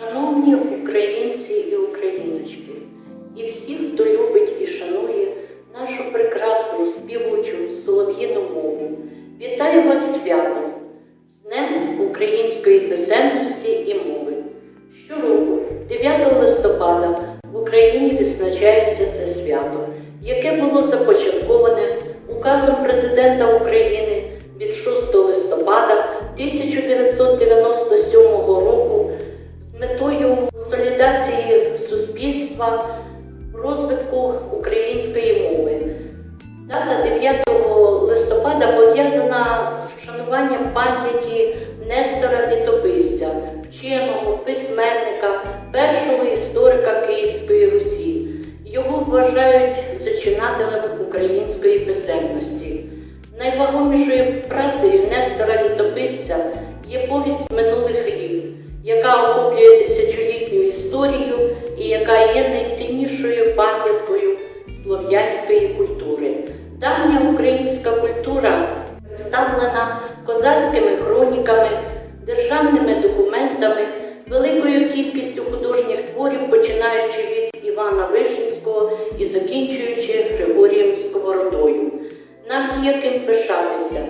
Шановні українці і україночки, і всі, хто любить і шанує нашу прекрасну співучу солов'їну мову, вітаю вас святом, з Днем української писемності і мови. Щороку, 9 листопада, в Україні відзначається це свято, яке було започатковане указом президента України від 6 листопада 1997 суспільства, розвитку української мови. Дата 9 листопада пов'язана з вшануванням пам'яті Нестора Літописця, вченого, письменника, першого історика Київської Русі. Його вважають зачинателем української писемності. Найвагомішою працею Нестора Літописця є повість минулих літ, яка охоплює тисячолітню Давня українська культура представлена козацькими хроніками, державними документами, великою кількістю художніх творів, починаючи від Івана Вишинського і закінчуючи Григорієм Сковородою. Нам є ким пишатися.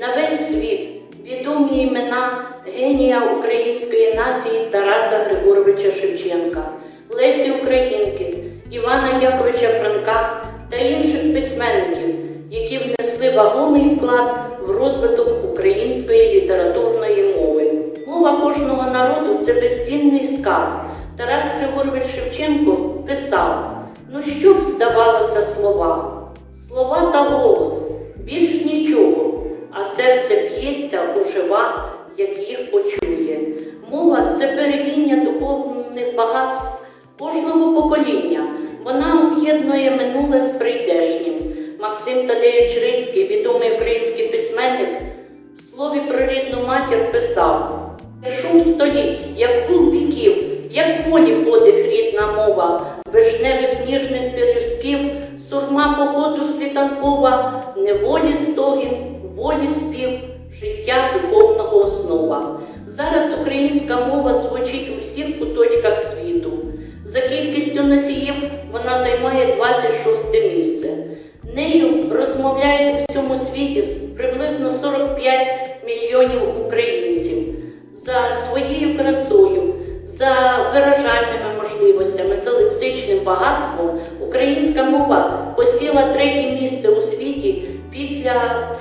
На весь світ відомі імена генія української нації Тараса Григоровича Шевченка, Лесі Українки, Івана Яковича Франка вагомий вклад в розвиток української літературної мови. Мова кожного народу це безцінний скарб. Тарас Григорович Шевченко писав: ну що б здавалося слова? Слова та голос, більш нічого, а серце б'ється, ожива, як їх почує. Мова це переління духовних багатств кожного покоління. Вона об'єднує минуле з прийдешнім. Максим Тадеєвич Рильський, відомий український письменник, в слові про рідну матір писав: шум століть, як гул віків, як волі подих рідна мова, вишневих ніжних пелюстків, сурма погоду світанкова, неволі стогін, волі спів, життя духовного основа. Зараз українська мова звучить у всіх куточках світу. За кількістю носіїв вона займає 26 місце. Нею розмовляють у всьому світі приблизно 45 мільйонів українців. За своєю красою, за виражальними можливостями, за лексичним багатством українська мова посіла третє місце у світі після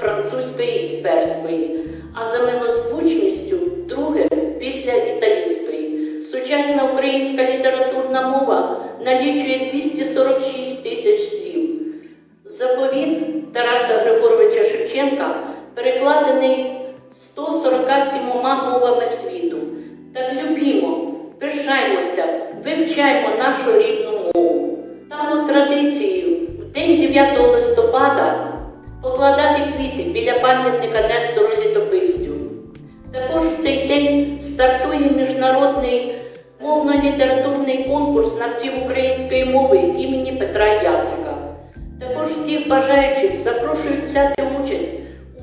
французької і перської, а за милозвучністю друге після італійської. Сучасна українська літературна мова налічує 246 тисяч слів. Заповіт Тараса Григоровича Шевченка перекладений 147 мовами світу. Так любімо, пишаймося, вивчаймо нашу рідну мову. Стало традицією в день 9 листопада покладати квіти біля пам'ятника Нестору Літописцю. Також в цей день стартує міжнародний мовно-літературний конкурс знавців української мови імені Петра Яцика. Також всіх бажаючих запрошують взяти участь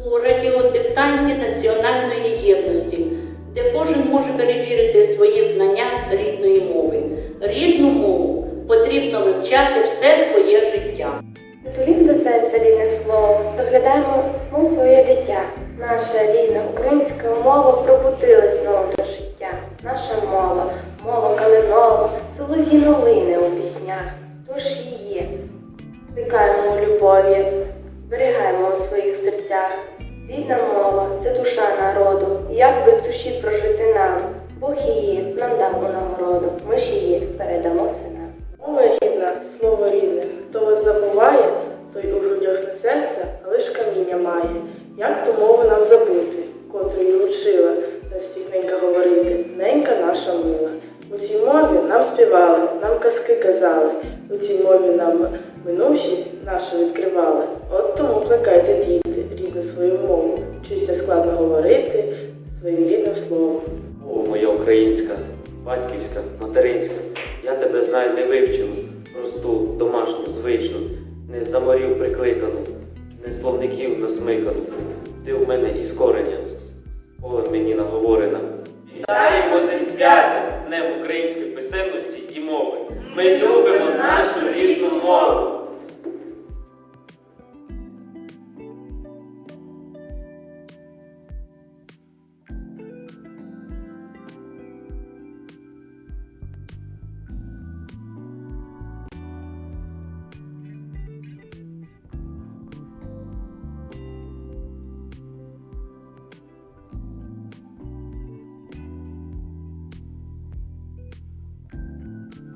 у радіодиктанті національної єдності, де кожен може перевірити свої знання рідної мови. Рідну мову потрібно вивчати все своє життя. Притулім до серця рідне слово, доглядаємо мов своє дитя. Наша рідна українська мова пробудила знову до життя. Наша мова, мова калинова, солов'їно лине у піснях. Своїх. Рідна мова це душа народу. Як без душі прожити нам? Бог її нам дав у нагороду. Ми ж її передамо синам. Мова рідна, слово рідне, хто вас забуває, той у грудях не серце, а лиш каміння має. Як ту мову нам забути, котру її учила, настігненька говорити, ненька наша мила. У цій мові нам співали, нам казки казали, у цій мові нам минувшість нашу відкривали. Батьківська, материнська, я тебе знаю не вивчену, просту, домашню, звичну, не з заморів прикликану, не з словників насмикану. Ти в мене із корення, от мені наговорена. Вітаємо зі святом, Днем української писемності і мови. Ми любимо нашу рідну мову.